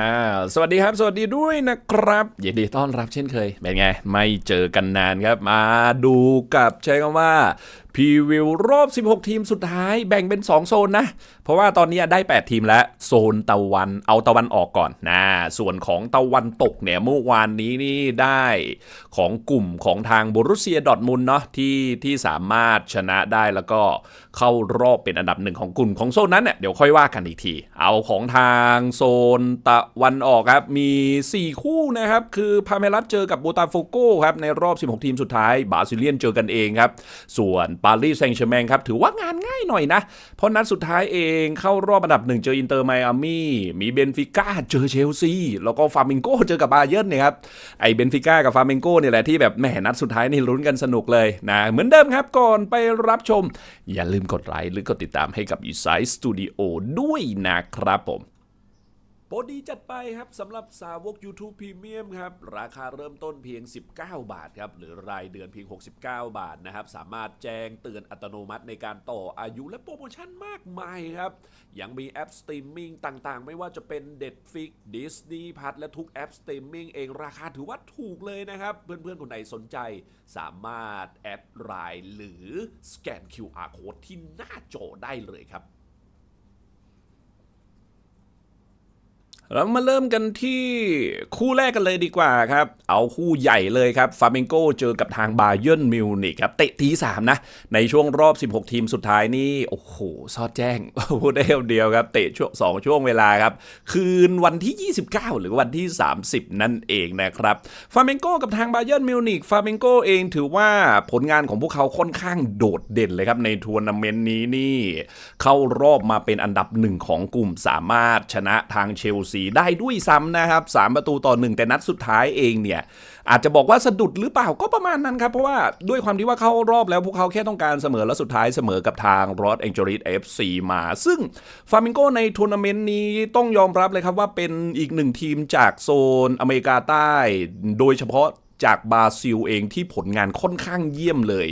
นะสวัสดีครับ สวัสดีด้วยนะครับยินดีต้อนรับเช่นเคย เป็นไง ไม่เจอกันนานครับ มาดูกับใช้คำว่า พรีวิวรอบ 16 ทีมสุดท้ายแบ่งเป็น 2 โซนนะ เพราะว่าตอนนี้ได้ 8 ทีมแล้ว โซนตะวันเอาตะวันออกก่อนนะ ส่วนของตะวันตกเนี่ยเมื่อวานนี้นี่ได้ของกลุ่มของทางบรุเซียดอทมุนเนาะที่ที่สามารถชนะได้แล้วก็เข้ารอบเป็นอันดับหนึ่งของกลุ่มของโซนนั้นเนี่ยเดี๋ยวค่อยว่ากันอีกที เอาของทางโซนตะวันออกครับมี 4 คู่นะครับคือพาเมรัสเจอกับโบตาโฟโกครับในรอบ 16 ทีมสุดท้ายบาซิเลียนเจอกันเองครับส่วนปารีสแซงต์แชร์แมงครับ ถือว่างานง่ายหน่อยนะ เพราะนัดสุดท้ายเองเข้ารอบอันดับหนึ่งเจออินเตอร์ไมอามี่มีเบนฟิก้าเจอเชลซี แล้วก็ฟาร์มิงโกเจอกับบาเยิร์นเนี่ยครับ ไอเบนฟิก้ากับฟาร์มิงโกเนี่ยแหละที่แบบแหมนัดสุดท้ายนี่ลุ้นกันสนุกเลยนะ เหมือนเดิมครับก่อนไปรับชม อย่าลืมกดไลค์หรือกดติดตามให้กับ e s i d e Studio ด้วยนะครับผม โปรดีจัดไปครับสำหรับสาวก YouTube Premium ครับ ราคาเริ่มต้นเพียง 19 บาทครับ หรือรายเดือนเพียง 69 บาทนะครับ สามารถแจ้งเตือนอัตโนมัติในการต่ออายุและโปรโมชั่นมากมายครับ ยังมีแอปสตรีมมิ่งต่างๆ ไม่ว่าจะเป็น Netflix Disney พัทและทุกแอปสตรีมมิ่งเองราคาถือว่าถูกเลยนะครับ เพื่อนๆ คนไหนสนใจ สามารถแอดไลน์หรือสแกน QR Code ที่หน้าจอได้เลยครับ เรามาเริ่มกันที่คู่แรกกันเลยดีกว่าครับ เอาคู่ใหญ่เลยครับฟาเมงโกเจอกับทางบาเยิร์นมิวนิกครับ เตะทีสามนะ ในช่วงรอบ 16 ทีมสุดท้ายนี่ โอ้โห ซอดแจ้งพูดได้เดียวครับ เตะช่วงสองช่วงเวลาครับ คืนวันที่ 29 หรือวันที่ 30 นั่นเองนะครับฟาเมงโกกับทางบาเยิร์นมิวนิกฟาเมงโกเองถือว่าผลงานของพวกเขาค่อนข้างโดดเด่นเลยครับในทัวร์นาเมนต์นี้นี่ เข้ารอบมาเป็นอันดับหนึ่งของกลุ่มสามารถชนะทางเชลซีได้ด้วยซ้ำนะครับ 3 ประตูต่อ 1 แต่นัดสุดท้ายเองเนี่ย อาจจะบอกว่าสะดุดหรือเปล่าก็ประมาณนั้นครับ เพราะว่าด้วยความที่ว่าเข้ารอบแล้วพวกเขาแค่ต้องการเสมอและสุดท้ายเสมอกับทางรอดแองเจลิสเอฟซีมา ซึ่งฟาร์มิงโกในทัวร์นาเมนต์นี้ต้องยอมรับเลยครับว่าเป็นอีกหนึ่งทีมจากโซนอเมริกาใต้ โดยเฉพาะ จากบราซิลเองที่ผลงานค่อนข้างเยี่ยมเลย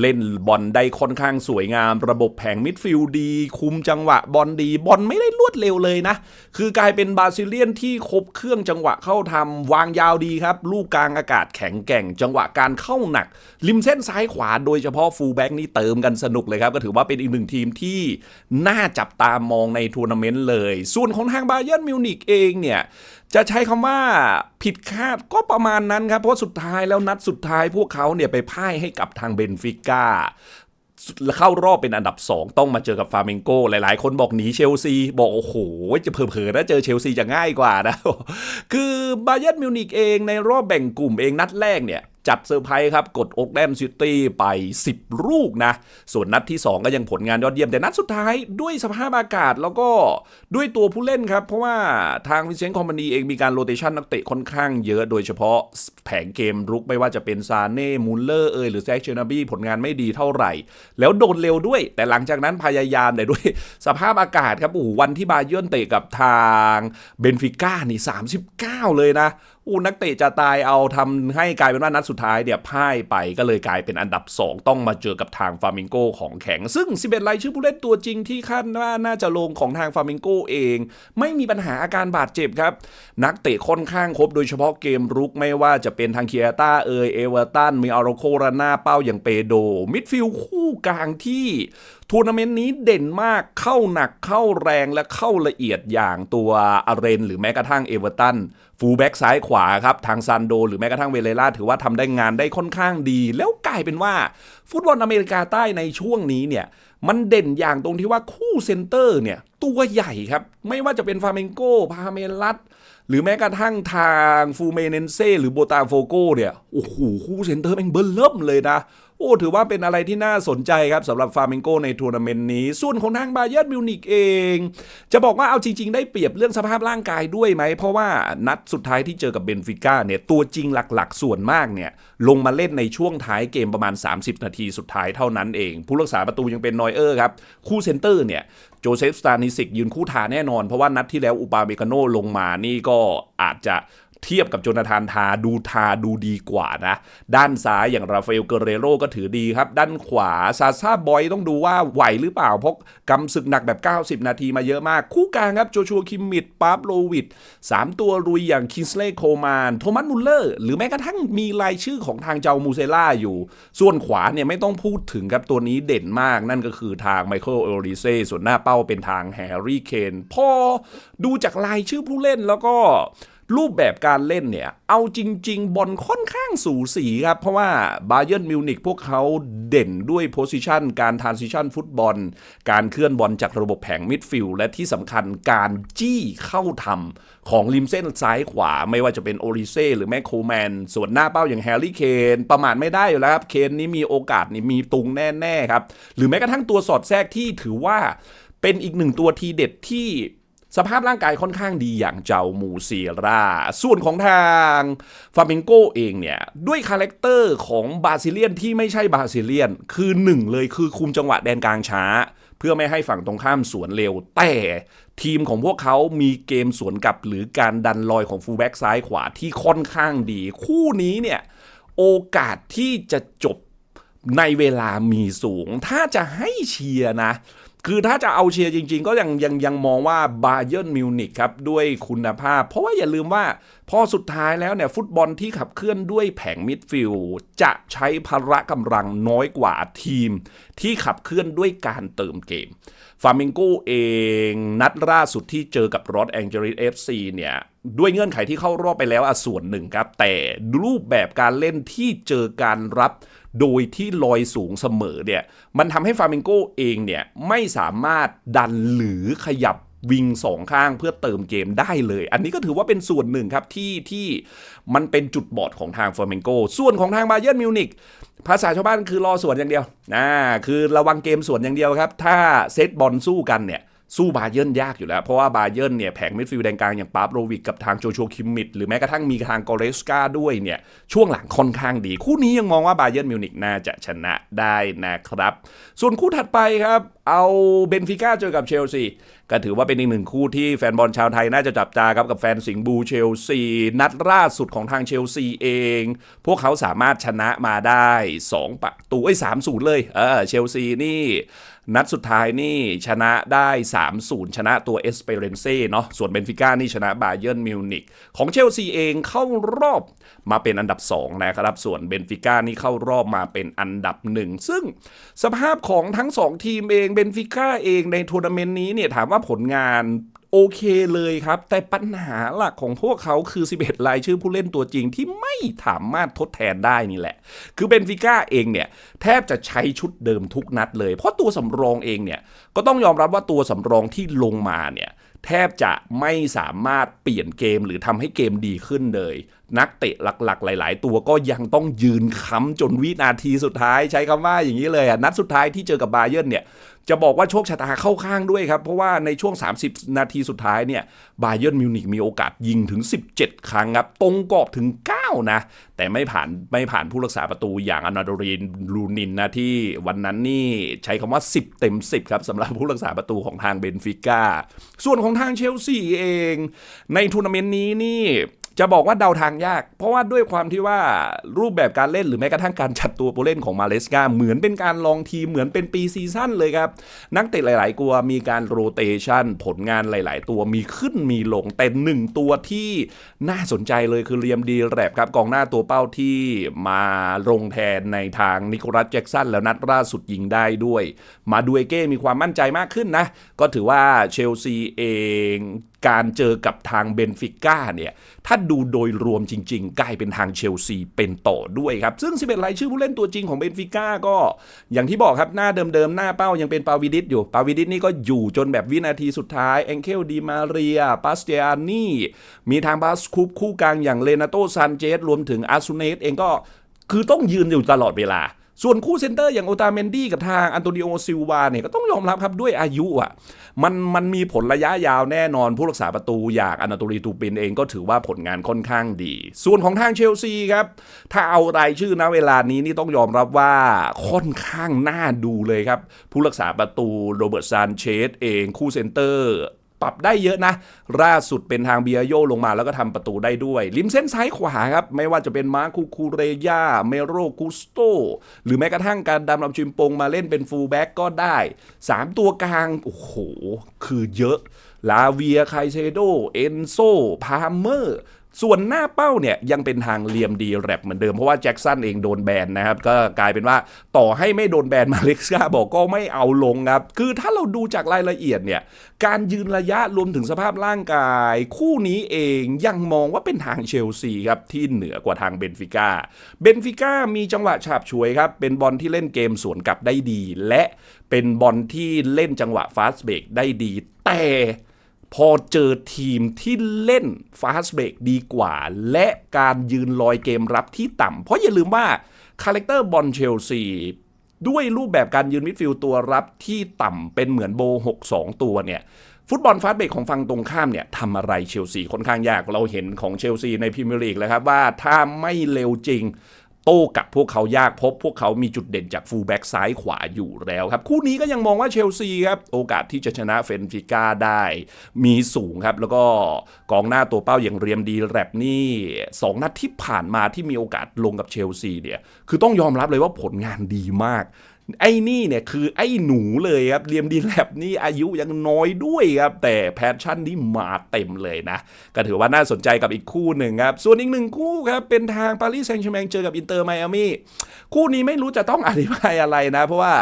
เล่นบอลได้ค่อนข้างสวยงาม ระบบแผงมิดฟิลด์ดี คุมจังหวะบอลดี บอลไม่ได้รวดเร็วเลยนะ คือกลายเป็นบราซิเลียนที่ครบเครื่องจังหวะเข้าทำวางยาวดีครับ ลูกกลางอากาศแข็งแกร่ง จังหวะการเข้าหนัก ริมเส้นซ้ายขวาโดยเฉพาะฟูลแบ็กนี่เติมกันสนุกเลยครับ ก็ถือว่าเป็นอีกหนึ่งทีมที่น่าจับตามองในทัวร์นาเมนต์เลย ส่วนของทางบาเยิร์นมิวนิกเองเนี่ย จะใช้คำว่าผิดคาดก็ประมาณนั้นครับ เพราะสุดท้ายแล้วนัดสุดท้ายพวกเขาเนี่ยไปพ่ายให้กับทางเบนฟิก้าเข้ารอบเป็นอันดับ 2 ต้องมาเจอกับฟาเมงโกหลายๆ คนบอกหนีเชลซี บอกโอ้โห จะเผลอๆนะเจอเชลซีจะง่ายกว่านะ คือบาเยิร์นมิวนิกเองในรอบแบ่งกลุ่มเองนัดแรกเนี่ย จัดเซอร์ไพรส์ครับกดโอกแดนซิตี้ไป 10 ลูกนะ ส่วนนัดที่ 2 ก็ยังผลงานยอดเยี่ยม แต่นัดสุดท้ายด้วยสภาพอากาศแล้วก็ด้วยตัวผู้เล่นครับ เพราะว่าทางวิเซนต์คอมพานีเองมีการโรเตชันนักเตะค่อนข้างเยอะโดยเฉพาะแผงเกมรุกไม่ว่าจะเป็นซาเน่มูลเลอร์เอยหรือแซคเชนาบี้ผลงานไม่ดีเท่าไหร่ แล้วโดนเร็วด้วย แต่หลังจากนั้นพยายามแต่ด้วยสภาพอากาศครับโอ้โหวันที่บาเยิร์นเตะกับทางเบนฟิก้านี่ 39 เลยนะ อู้นักเตะจะตายเอาทำให้กลายเป็นว่านัดสุดท้ายเนี่ยพ่ายไปก็เลยกลายเป็นอันดับ 2 ต้องมาเจอกับทางฟาร์มิงโกของแข็ง ซึ่ง 11รายชื่อผู้เล่นตัวจริงที่คาดว่าน่าจะลงของทางฟาร์มิงโกเอง ไม่มีปัญหาอาการบาดเจ็บครับ นักเตะค่อนข้างครบโดยเฉพาะเกมรุกไม่ว่าจะเป็นทางเคียต้าเอยเอเวอร์ตันมีอาร์โคราน่าเป้าอย่างเปโดมิดฟิลด์คู่กลางที่ทัวร์นาเมนต์นี้เด่นมากเข้าหนักเข้าแรงและเข้าละเอียดอย่างตัวอาเรน หรือแม้กระทั่งเอเวอร์ตันฟูลแบ็กซ้ายขวาครับทางซันโด หรือแม้กระทั่งเวเลล่าถือว่าทำได้งานได้ค่อนข้างดี แล้วกลายเป็นว่า ฟุตบอลอเมริกาใต้ในช่วงนี้เนี่ยมันเด่นอย่างตรงที่ว่าคู่เซนเตอร์เนี่ยตัวใหญ่ครับ ไม่ว่าจะเป็นฟาเมงโกพาเมลัส หรือแม้กระทั่งทางฟูเมเนนเซ่หรือโบตาโฟโกเนี่ย โอ้โห คู่เซนเตอร์แม่งเบิ้ลเริ่มเลยนะ โอ้ ถือว่าเป็นอะไรที่น่าสนใจครับสำหรับฟาร์มิงโกในทัวร์นาเมนต์นี้ ส่วนของทางบาเยิร์นมิวนิกเอง จะบอกว่าเอาจริง ๆ ได้เปรียบเรื่องสภาพร่างกายด้วยไหม เพราะว่านัดสุดท้ายที่เจอกับเบนฟิก้าเนี่ย ตัวจริงหลักๆ ส่วนมากเนี่ย ลงมาเล่นในช่วงท้ายเกมประมาณ 30 นาทีสุดท้ายเท่านั้นเอง ผู้รักษาประตูยังเป็นนอยเออร์ครับคู่เซนเตอร์เนี่ย โจเซฟสตานิสิกยืนคู่ทาแน่นอน เพราะว่านัดที่แล้วอุปาเมกาโนลงมานี่ก็อาจจะ เทียบกับโจนาธานทาดูทาดูดีกว่านะ ด้านซ้ายอย่างราฟาเอลเกเรโรก็ถือดีครับ ด้านขวาซาซาบอยต้องดูว่าไหวหรือเปล่า เพราะกำศึกหนักแบบ 90 นาทีมาเยอะมาก คู่กลางครับโจชัวคิมมิดปาร์บโลวิดสามตัวรุยอย่างคินสเลย์โคมาน โทมัสมุลเลอร์ หรือแม้กระทั่งมีรายชื่อของทางเจ้ามูเซล่าอยู่ ส่วนขวาเนี่ยไม่ต้องพูดถึงครับตัวนี้เด่นมากนั่นก็คือทางไมเคิลเอริเซ่ส่วนหน้าเป้าเป็นทางแฮร์รี่เคนพอดูจากรายชื่อผู้เล่นแล้วก็ รูปแบบการเล่นเนี่ย เอาจริง ๆ บอลค่อนข้างสูสีครับ เพราะว่าบาเยิร์นมิวนิกพวกเขาเด่นด้วยโพสิชันการทานซิชันฟุตบอล การเคลื่อนบอลจากระบบแผงมิดฟิลด์และที่สำคัญการจี้เข้าทำของริมเส้นซ้ายขวา ไม่ว่าจะเป็นโอริเซ่หรือแมคโคแมน ส่วนหน้าเป้าอย่างแฮร์รี่เคนประมาทไม่ได้อยู่แล้วครับเคนนี้มีโอกาสนี่มีตุงแน่ๆครับหรือแม้กระทั่งตัวสอดแทรกที่ถือว่าเป็นอีกหนึ่งตัวทีเด็ดที่ สภาพร่างกายค่อนข้างดีอย่างเจ้ามูเซียราส่วนของทางฟาเมนโกเองเนี่ย ด้วยคาแรคเตอร์ของบาซิเลียนที่ไม่ใช่บาซิเลียน คือหนึ่งเลยคือคุมจังหวะแดนกลางช้า เพื่อไม่ให้ฝั่งตรงข้ามสวนเร็ว แต่ทีมของพวกเขามีเกมสวนกลับหรือการดันลอยของฟูลแบ็กซ้ายขวาที่ค่อนข้างดี คู่นี้เนี่ย โอกาสที่จะจบในเวลามีสูง ถ้าจะให้เชียร์นะ คือถ้าจะเอาเชียร์จริง ๆ ก็ยังยังยังมองว่าบาเยิร์นมิวนิกครับ ด้วยคุณภาพ เพราะว่าอย่าลืมว่าพอสุดท้ายแล้วเนี่ย ฟุตบอลที่ขับเคลื่อนด้วยแผงมิดฟิลด์จะใช้พละกำลังน้อยกว่าทีม ที่ขับเคลื่อนด้วยการเติมเกมฟามิงโกเองนัดล่าสุดที่เจอกับรอสแองเจลิสเอฟซีเนี่ยด้วยเงื่อนไขที่เข้ารอบไปแล้วอะส่วนหนึ่งครับ แต่รูปแบบการเล่นที่เจอการรับ โดยที่ลอยสูงเสมอเนี่ยมันทำให้ฟาเมนโกเองเนี่ยไม่สามารถดันหรือขยับวิงสองข้างเพื่อเติมเกมได้เลย อันนี้ก็ถือว่าเป็นส่วนหนึ่งครับที่ที่มันเป็นจุดบอดของทางฟาเมนโก ส่วนของทางบาเยิร์นมิวนิกภาษาชาวบ้านคือรอส่วนอย่างเดียวนะคือระวังเกมส่วนอย่างเดียวครับ ถ้าเซตบอลสู้กันเนี่ย สู้บาเยิร์นยากอยู่แล้ว เพราะว่าบาเยิร์นเนี่ยแผงมิดฟิลด์แดนกลางอย่างปาร์บโรวิกกับทางโจโชคิมมิดหรือแม้กระทั่งมีทางกอเรสกาด้วยเนี่ยช่วงหลังค่อนข้างดี คู่นี้ยังมองว่าบาเยิร์นมิวนิกน่าจะชนะได้นะครับ ส่วนคู่ถัดไปครับ เอาเบนฟิก้าเจอกับเชลซีก็ถือว่าเป็นอีกหนึ่งคู่ที่แฟนบอลชาวไทยน่าจะจับตาครับกับแฟนสิงห์บูเชลซีนัดล่าสุดของทางเชลซีเอง พวกเขาสามารถชนะมาได้ 2ประตูไอ้สามศูนย์เลยเออเชลซีนี่ นัดสุดท้ายนี่ชนะได้ 3-0 ชนะตัวเอสเปเรนเซ่เนาะ ส่วนเบนฟิก้านี่ชนะบาเยิร์นมิวนิกของเชลซีเองเข้ารอบมาเป็นอันดับ 2 นะครับ ส่วนเบนฟิก้านี่เข้ารอบมาเป็นอันดับหนึ่งซึ่งสภาพของทั้ง 2 ทีมเองเบนฟิก้าเองในทัวร์นาเมนต์นี้เนี่ยถามว่าผลงาน โอเคเลยครับ แต่ปัญหาหลักของพวกเขาคือ 11 รายชื่อผู้เล่นตัวจริงที่ไม่สามารถทดแทนได้นี่แหละ คือเบนฟิก้าเองเนี่ย แทบจะใช้ชุดเดิมทุกนัดเลย เพราะตัวสำรองเองเนี่ย ก็ต้องยอมรับว่าตัวสำรองที่ลงมาเนี่ยแทบจะไม่สามารถเปลี่ยนเกมหรือทำให้เกมดีขึ้นเลย นักเตะหลักๆ หลาย ๆ ตัวก็ยังต้องยืนค้ำจนวินาทีสุดท้ายใช้คำว่าอย่างนี้เลยอะนัดสุดท้ายที่เจอกับบาเยิร์นเนี่ยจะบอกว่าโชคชะตาเข้าข้างด้วยครับ เพราะว่าในช่วง 30 นาทีสุดท้ายเนี่ยบาเยิร์นมิวนิกมีโอกาสยิงถึง 17 ครั้งครับ ตรงกรอบถึง 9 นะ แต่ไม่ผ่านไม่ผ่านผู้รักษาประตูอย่างอนาโดรีนลูนินนะที่วันนั้นนี่ใช้คำว่า 10 เต็ม 10 ครับสำหรับผู้รักษาประตูของทางเบนฟิก้าส่วนของทางเชลซีเอง ในทัวร์นาเมนต์นี้นี่ จะบอกว่าเดาทางยาก เพราะว่าด้วยความที่ว่ารูปแบบการเล่นหรือแม้กระทั่งการจัดตัวผู้เล่นของมาเลสกาเหมือนเป็นการลองทีมเหมือนเป็นปีซีซั่นเลยครับ นักเตะหลาย ๆ ตัวมีการโรเตชันผลงานหลาย ๆ ตัวมีขึ้นมีลงแต่หนึ่งตัวที่น่าสนใจเลยคือเรียมดีแรบครับกองหน้าตัวเป้าที่มาลงแทนในทางนิโคลัสแจ็กสันแล้วนัดล่าสุดยิงได้ด้วย มาดูเอเก้มีความมั่นใจมากขึ้นนะ ก็ถือว่าเชลซีเอง การเจอกับทางเบนฟิก้าเนี่ย ถ้าดูโดยรวมจริง ๆ กลายเป็นทางเชลซีเป็นต่อด้วยครับ ซึ่ง 11 รายชื่อผู้เล่นตัวจริงของเบนฟิก้าก็ อย่างที่บอกครับ หน้าเดิมๆ หน้าเป้ายังเป็นปาวิดิสอยู่ ปาวิดิสนี่ก็อยู่จนแบบวินาทีสุดท้ายแองเคลดีมาเรียปาสเตียนี่มีทางบาสคูปคู่กลางอย่างเลนาโตซานเจสรวมถึงอาซูเนสเองก็คือต้องยืนอยู่ตลอดเวลา ส่วนคู่เซนเตอร์อย่างโอตาเมนดี้กับทางอันโตนิโอซิลวาเนี่ยก็ต้องยอมรับครับด้วยอายุอะมันมันมีผลระยะยาวแน่นอนผู้รักษาประตูอย่างอนาโตลีตูปินเองก็ถือว่าผลงานค่อนข้างดี ส่วนของทางเชลซีครับ ถ้าเอารายชื่อนะเวลานี้นี่ต้องยอมรับว่าค่อนข้างน่าดูเลยครับ ผู้รักษาประตูโรเบิร์ตซานเชสเองคู่เซนเตอร์ ปรับได้เยอะนะล่าสุดเป็นทางเบียโยลงมาแล้วก็ทำประตูได้ด้วย ริมเส้นซ้ายขวาครับ ไม่ว่าจะเป็นมาร์คูคูเรยาเมโรกุสโต หรือแม้กระทั่งการดำลำชิมปงมาเล่นเป็นฟูลแบ็กก็ได้ 3 ตัวกลาง โอ้โห คือเยอะ ลาเวียไคเซโด เอนโซ พาเมอร์ ส่วนหน้าเป้าเนี่ยยังเป็นทางเลียมดีแรปเหมือนเดิม เพราะว่าแจ็คสันเองโดนแบนนะครับ ก็กลายเป็นว่าต่อให้ไม่โดนแบนมาเล็กซ์กาบอกก็ไม่เอาลงครับ คือถ้าเราดูจากรายละเอียดเนี่ย การยืนระยะรวมถึงสภาพร่างกาย คู่นี้เองยังมองว่าเป็นทางเชลซีครับ ที่เหนือกว่าทางเบนฟิก้าเบนฟิก้ามีจังหวะฉาบฉวยครับ เป็นบอลที่เล่นเกมสวนกลับได้ดี และเป็นบอลที่เล่นจังหวะฟาสเบรกได้ดี แต่ พอเจอทีมที่เล่นฟาสเบรกดีกว่า และการยืนลอยเกมรับที่ต่ำ เพราะอย่าลืมว่า คาแรคเตอร์บอลเชลซีด้วยรูปแบบการยืนมิดฟิลด์ตัวรับที่ต่ำเป็นเหมือนโบ 6-2 ตัวเนี่ย ฟุตบอลฟาสเบรกของฝั่งตรงข้ามเนี่ยทำอะไรเชลซีค่อนข้างยากเราเห็นของเชลซีในพรีเมียร์ลีกแล้วครับว่าถ้าไม่เร็วจริง โต้กับพวกเขายากพบพวกเขามีจุดเด่นจากฟูลแบ็กซ้ายขวาอยู่แล้วครับ คู่นี้ก็ยังมองว่าเชลซีครับ โอกาสที่จะชนะเฟนฟิก้าได้ มีสูงครับ แล้วก็กองหน้าตัวเป้าอย่างเรียมดีแรปนี่สองนัดที่ผ่านมาที่มีโอกาสลงกับเชลซีเนี่ยคือต้องยอมรับเลยว่าผลงานดีมาก ไอ้นี่เนี่ยคือไอ้หนูเลยครับเรียมดีแลบนี่อายุยังน้อยด้วยครับ แต่แพชชั่นนี่มาเต็มเลยนะ ก็ถือว่าน่าสนใจกับอีกคู่หนึ่งครับ ส่วนอีกหนึ่งคู่ครับ เป็นทางปารีสแซงต์แชร์แมงเจอกับอินเตอร์ไมอามี่คู่นี้ไม่รู้จะต้องอธิบายอะไรนะ เพราะว่า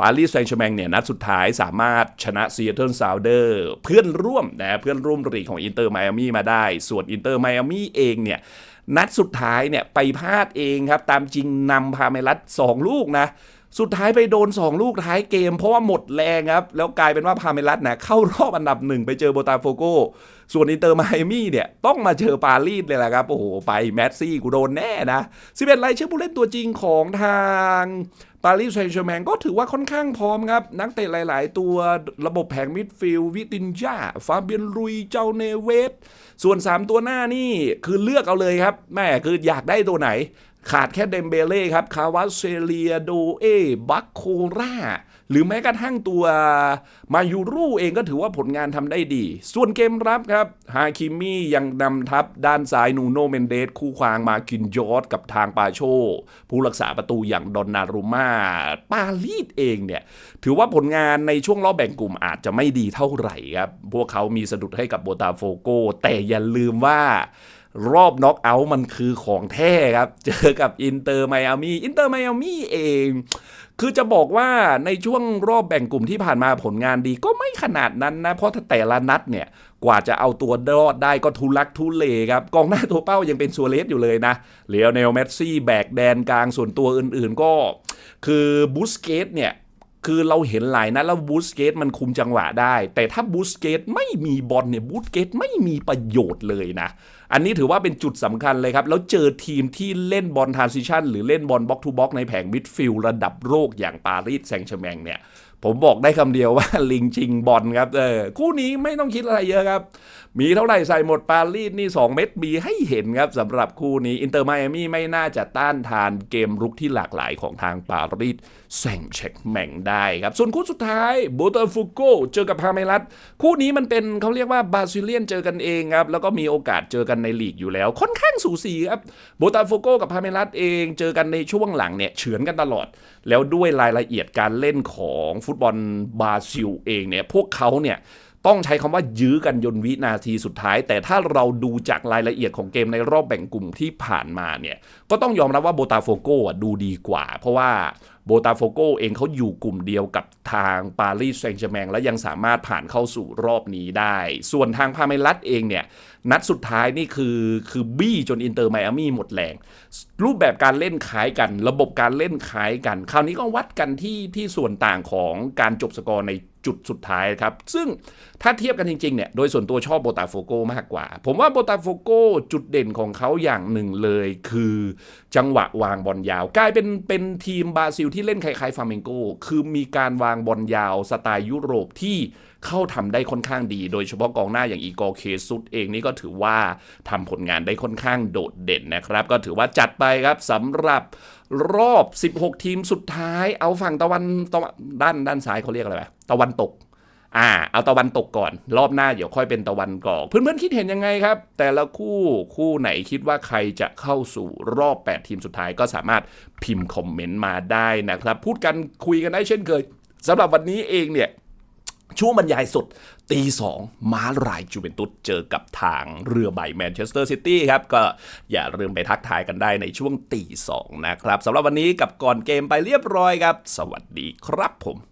ปารีสแซงต์แชร์แมงเนี่ยนัดสุดท้ายสามารถชนะซีแอตเทิลซาวเดอร์เพื่อนร่วมนะเพื่อนร่วมรีของอินเตอร์ไมอามี่มาได้ ส่วนอินเตอร์ไมอามี่เองเนี่ยนัดสุดท้ายเนี่ยไปพลาดเองครับตามจริงนำพาเมลัส2ลูกนะ สุดท้ายไปโดน 2 ลูกท้ายเกม เพราะว่าหมดแรงครับ แล้วกลายเป็นว่าพาเมลัสนะเข้ารอบอันดับหนึ่งไปเจอโบตาโฟโกส่วนอินเตอร์ไมอามี่เนี่ย ต้องมาเจอปารีสเลยแหละครับ โอ้โห ไปแมสซี่กูโดนแน่นะ11รายชื่อผู้เล่นตัวจริงของทางปารีสแซงต์แชร์แมงก็ถือว่าค่อนข้างพร้อมครับ นักเตะหลาย ๆ ตัวระบบแผงมิดฟิลด์วิตินยาฟาเบียนรุยเจ้าเนเวสส่วน 3 ตัวหน้านี่คือเลือกเอาเลยครับแม่คืออยากได้ตัวไหน ขาดแค่เดมเบเล่ครับ คาวาเซเลียโดเอบัคโคราหรือแม้กระทั่งตัวมายูรูเองก็ถือว่าผลงานทำได้ดี ส่วนเกมรับครับ ฮาคิมี่ยังนำทัพด้านซ้ายนูโนเมนเดส คู่ควางมาคินยอร์ดกับทางปาโช ผู้รักษาประตูอย่างดอนนารุมาปาลีดเองเนี่ย ถือว่าผลงานในช่วงรอบแบ่งกลุ่มอาจจะไม่ดีเท่าไหร่ครับ พวกเขามีสะดุดให้กับโบตาโฟโกแต่อย่าลืมว่า รอบน็อกเอาท์มันคือของแท้ครับ เจอกับอินเตอร์ไมอามี่อินเตอร์ไมอามี่เอง คือจะบอกว่าในช่วงรอบแบ่งกลุ่มที่ผ่านมาผลงานดีก็ไม่ขนาดนั้นนะ เพราะถ้าแต่ละนัดเนี่ยกว่าจะเอาตัวรอดได้ก็ทุลักทุเลครับ กองหน้าตัวเป้ายังเป็นซัวเรสอยู่เลยนะเลโอเนลเมสซี่แบกแดนกลางส่วนตัวอื่นๆก็ คือบูสเกตเนี่ย คือเราเห็นหลายนะแล้วบูสเกตมันคุมจังหวะได้ แต่ถ้าบูสเกตไม่มีบอลเนี่ยบูสเกตไม่มีประโยชน์เลยนะ อันนี้ถือว่าเป็นจุดสำคัญเลยครับ แล้วเจอทีมที่เล่นบอลทรานซิชันหรือเล่นบอลบ็อกทูบ็อกในแผงมิดฟิลด์ระดับโลกอย่างปารีสแซงต์แชร์แมงเนี่ย ผมบอกได้คำเดียวว่าลิงชิงบอลครับเออคู่นี้ไม่ต้องคิดอะไรเยอะครับ มีเท่าไหร่ใส่หมดปารีสนี่ 2 เม็ดมีให้เห็นครับสำหรับคู่นี้อินเตอร์ไมอามี่ไม่น่าจะต้านทานเกมรุกที่หลากหลายของทางปารีสแซงเช็คแม่งได้ครับ ส่วนคู่สุดท้ายโบเตอร์ฟูโกเจอกับพาเมลัสคู่นี้มันเป็นเขาเรียกว่าบาซิเลียนเจอกันเองครับแล้วก็มีโอกาสเจอกันในลีกอยู่แล้ว ค่อนข้างสูสีครับโบตาโฟโกกับพาเมลัสเองเจอกันในช่วงหลังเนี่ยเฉือนกันตลอด แล้วด้วยรายละเอียดการเล่นของฟุตบอลบราซิลเองเนี่ยพวกเขาเนี่ยต้องใช้คำว่ายื้อกันยนวินาทีสุดท้าย แต่ถ้าเราดูจากรายละเอียดของเกมในรอบแบ่งกลุ่มที่ผ่านมาเนี่ยก็ต้องยอมรับว่าโบตาโฟโกดูดีกว่า เพราะว่าโบตาโฟโกเองเขาอยู่กลุ่มเดียวกับทางปารีสแซงต์แชร์แมงและยังสามารถผ่านเข้าสู่รอบนี้ได้ ส่วนทางพาเมลัสเองเนี่ย นัดสุดท้ายนี่คือคือบี้จนอินเตอร์ไมอามี่หมดแรง รูปแบบการเล่นคล้ายกัน ระบบการเล่นคล้ายกัน คราวนี้ก็วัดกันที่ที่ส่วนต่างของการจบสกอร์ในจุดสุดท้ายครับ ซึ่งถ้าเทียบกันจริงๆเนี่ย โดยส่วนตัวชอบโบตาโฟโกมากกว่า ผมว่าโบตาโฟโกจุดเด่นของเขาอย่างหนึ่งเลย คือจังหวะวางบอลยาว กลายเป็นเป็นทีมบราซิลที่เล่นคล้ายๆฟาเมงโกคือมีการวางบอลยาวสไตล์ยุโรปที่เข้าทำได้ค่อนข้างดี โดยเฉพาะกองหน้าอย่างอีกอเคซุดเองนี่ก็ถือว่าทำผลงานได้ค่อนข้างโดดเด่นนะครับ ก็ถือว่าจัดไปครับสำหรับรอบ 16 ทีมสุดท้าย เอาฝั่งตะวันตะวันด้านด้านซ้ายเขาเรียกอะไรตะวันตก อ่า เอาตะวันตกก่อน รอบหน้าเดี๋ยวค่อยเป็นตะวันกอกเพื่อนๆคิดเห็นยังไงครับ แต่ละคู่คู่ไหนคิดว่าใครจะเข้าสู่รอบ 8 ทีมสุดท้ายก็สามารถพิมพ์คอมเมนต์มาได้นะครับ พูดกันคุยกันได้เช่นเคยสำหรับวันนี้เองเนี่ยช่วงบรรยายสดตีสองม้าลายจูเวนตุสเจอกับทางเรือใบแมนเชสเตอร์ซิตี้ครับ ก็อย่าลืมไปทักทายกันได้ในช่วงตีสองนะครับสำหรับวันนี้กับก่อนเกมไปเรียบร้อยครับ สวัสดีครับผม